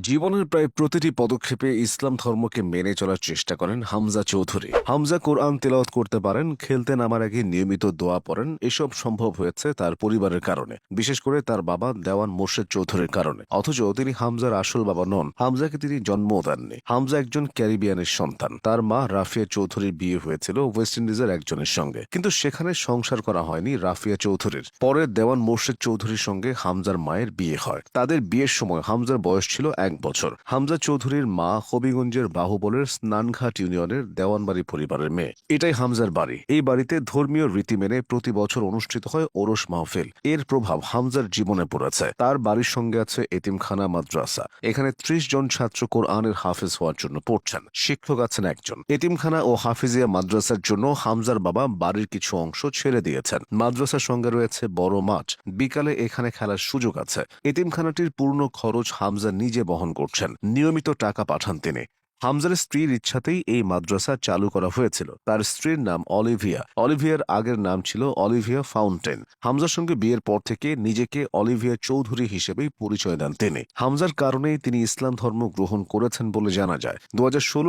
জীবনের প্রায় প্রতিটি পদক্ষেপে ইসলাম ধর্মকে মেনে চলার চেষ্টা করেন হামজা চৌধুরী। হামজা কোরআন তেলাওয়াত করতে পারেন, খেলতে নামার আগে নিয়মিত দোয়া পড়েন, এসব সম্ভব হয়েছে তার পরিবারের কারণে, বিশেষ করে তার বাবা দেওয়ান মোর্শেদ চৌধুরীর কারণে। অথচ তিনি হামজার আসল বাবা নন, হামজাকে তিনি জন্মও দেননি। হামজা একজন ক্যারিবিয়ানের সন্তান, তার মা রাফিয়া চৌধুরীর বিয়ে হয়েছিল ওয়েস্ট ইন্ডিজের একজনের সঙ্গে। কিন্তু সেখানে সংসার করা হয়নি রাফিয়া চৌধুরীর। পরে দেওয়ান মোর্শেদ চৌধুরীর সঙ্গে হামজার মায়ের বিয়ে হয়। তাদের বিয়ের সময় হামজার বয়স ছিল এক বছর। হামজা চৌধুরীর মা হবিগঞ্জের বাহুবলের স্নানঘাট ইউনিয়নের দেওয়ানবাড়ি পরিবারের মেয়ে। এটাই হামজার বাড়ি। এই বাড়িতে ধর্মীয় রীতি মেনে প্রতি বছর অনুষ্ঠিত হয় ওরস মাহফিল। এর প্রভাব হামজার জীবনে পড়েছে। তার বাড়ির সঙ্গে আছে এতিমখানা মাদ্রাসা। এখানে ত্রিশ জন ছাত্র কোরআনের হাফেজ হওয়ার জন্য পড়ছেন। শিক্ষক আছেন একজন। এতিমখানা ও হাফিজিয়া মাদ্রাসার জন্য হামজার বাবা বাড়ির কিছু অংশ ছেড়ে দিয়েছেন। মাদ্রাসার সঙ্গে রয়েছে বড় মাঠ। বিকালে এখানে খেলার সুযোগ আছে। এতিমখানাটির পূর্ণ খরচ হামজা নিজে বহন করছেন। নিয়মিত টাকা পাঠান তিনি। হামজার স্ত্রীর ইচ্ছাতেই এই মাদ্রাসা চালু করা হয়েছিল। তার স্ত্রীর নাম অলিভিয়া। অলিভিয়ার আগের নাম ছিল অলিভিয়া ফাউন্টেন। হামজার সঙ্গে বিয়ের পর থেকে নিজেকে অলিভিয়া চৌধুরী হিসেবেই পরিচয় দেন তিনি। হামজার কারণেই তিনি ইসলাম ধর্ম গ্রহণ করেছেন বলে জানা যায়। দু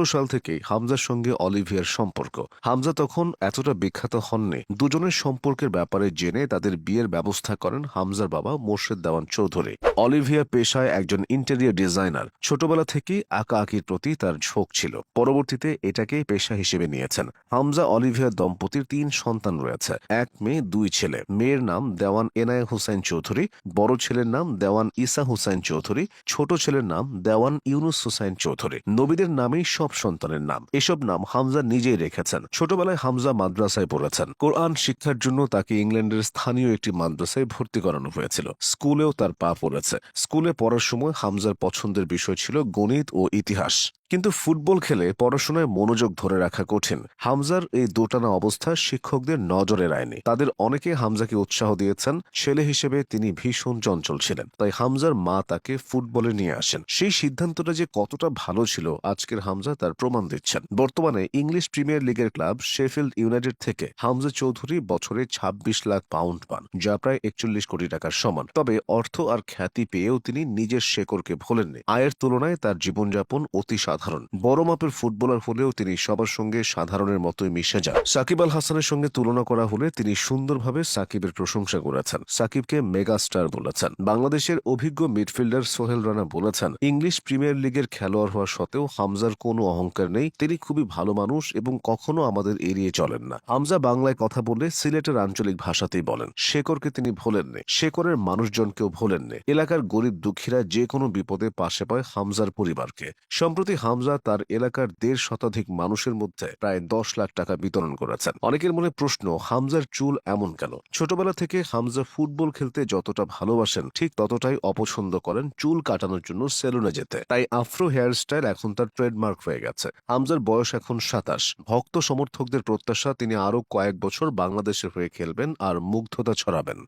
সাল থেকে হামজার সঙ্গে অলিভিয়ার সম্পর্ক। হামজা তখন এতটা বিখ্যাত হননি। দুজনের সম্পর্কের ব্যাপারে জেনে তাদের বিয়ের ব্যবস্থা করেন হামজার বাবা মোর্শেদ দেওয়ান চৌধুরী। অলিভিয়া পেশায় একজন ইন্টেরিয়র ডিজাইনার। ছোটবেলা থেকেই আঁকা আঁকির প্রতি তার ঝোঁক ছিল। পরবর্তীতে এটাকে পেশা হিসেবে নিয়েছেন। হামজা অলিভিয়া দম্পতির তিন সন্তান রয়েছে। এক মেয়ে, দুই ছেলে। মেয়ের নাম দেওয়ান এনায়া হুসাইন চৌধুরী, বড় ছেলের নাম দেওয়ান ইসা হুসাইন চৌধুরী, ছোট ছেলের নাম দেওয়ান ইউনুস হুসাইন চৌধুরী। নবীদের নামেই সব সন্তানের নাম। এসব নাম হামজা নিজেই রেখেছেন। ছোটবেলায় হামজা মাদ্রাসায় পড়েছেন। কোরআন শিক্ষার জন্য তাকে ইংল্যান্ডের স্থানীয় একটি মাদ্রাসায় ভর্তি করানো হয়েছিল। স্কুলেও তার পা পড়েছে। স্কুলে পড়ার সময় হামজার পছন্দের বিষয় ছিল গণিত ও ইতিহাস। কিন্তু ফুটবল খেলে পড়াশোনায় মনোযোগ ধরে রাখা কঠিন। হামজার এই দোটানা অবস্থা শিক্ষকদের নজরে রায়নি। তাদের অনেকে হামজাকে উৎসাহ দিয়েছেন, ছেলে হিসেবে তিনি ভীষণ চঞ্চল ছিলেন। তাই হামজার মা তাকে ফুটবলে নিয়ে আসেন। সেই সিদ্ধান্তটা যে কতটা ভালো ছিল, আজকের হামজা তার প্রমাণ দিচ্ছেন। বর্তমানে ইংলিশ প্রিমিয়ার লিগের ক্লাব শেফিল্ড ইউনাইটেড থেকে হামজা চৌধুরী বছরে ২৬ লাখ পাউন্ড পান, যা প্রায় একচল্লিশ কোটি টাকার সমান। তবে অর্থ আর খ্যাতি পেয়েও তিনি নিজের শেকড়কে ভোলেননি। আয়ের তুলনায় তার জীবনযাপন অতি সাধারণ। বড় মাপের ফুটবলার হলেও তিনি সবার সঙ্গে সাধারণের মতোই মিশে যান। সাকিব আল হাসানের সঙ্গে তুলনা করা হলে তিনি সুন্দরভাবে সাকিবের প্রশংসা করেছেন। সাকিবকে মেগা স্টার বলেছেন। বাংলাদেশের অভিজ্ঞ মিডফিল্ডার সোহেল রানা বলেছেন, ইংলিশ প্রিমিয়ার লিগের খেলোয়াড় হওয়া সত্ত্বেও হামজার কোনো অহংকার নেই। তিনি খুবই ভালো মানুষ এবং কখনো আমাদের এড়িয়ে চলেন না। হামজা বাংলায় কথা বলে সিলেটের আঞ্চলিক ভাষাতেই বলেন, শেকরকে তিনি ভোলেননি। শেকরের মানুষজনকেও ভোলেননি। এলাকার গরিব দুঃখীরা যে কোনো বিপদে পাশে পায় হামজার পরিবারকে। সম্প্রতি হামজা তার এলাকার দেড় শতাধিক মানুষের মধ্যে প্রায় দশ লাখ টাকা বিতরণ করেছেন। অনেকের মনে প্রশ্ন, হামজার চুল এমন কেন? ছোটবেলা থেকে হামজা ফুটবল খেলতে যতটা ভালোবাসেন, ঠিক ততটাই অপছন্দ করেন চুল কাটানোর জন্য সেলুনে যেতে। তাই আফ্রো হেয়ার স্টাইল এখন তার ট্রেডমার্ক হয়ে গেছে। হামজার বয়স এখন সাতাশ। ভক্ত সমর্থকদের প্রত্যাশা, তিনি আরও কয়েক বছর বাংলাদেশের হয়ে খেলবেন আর মুগ্ধতা ছড়াবেন।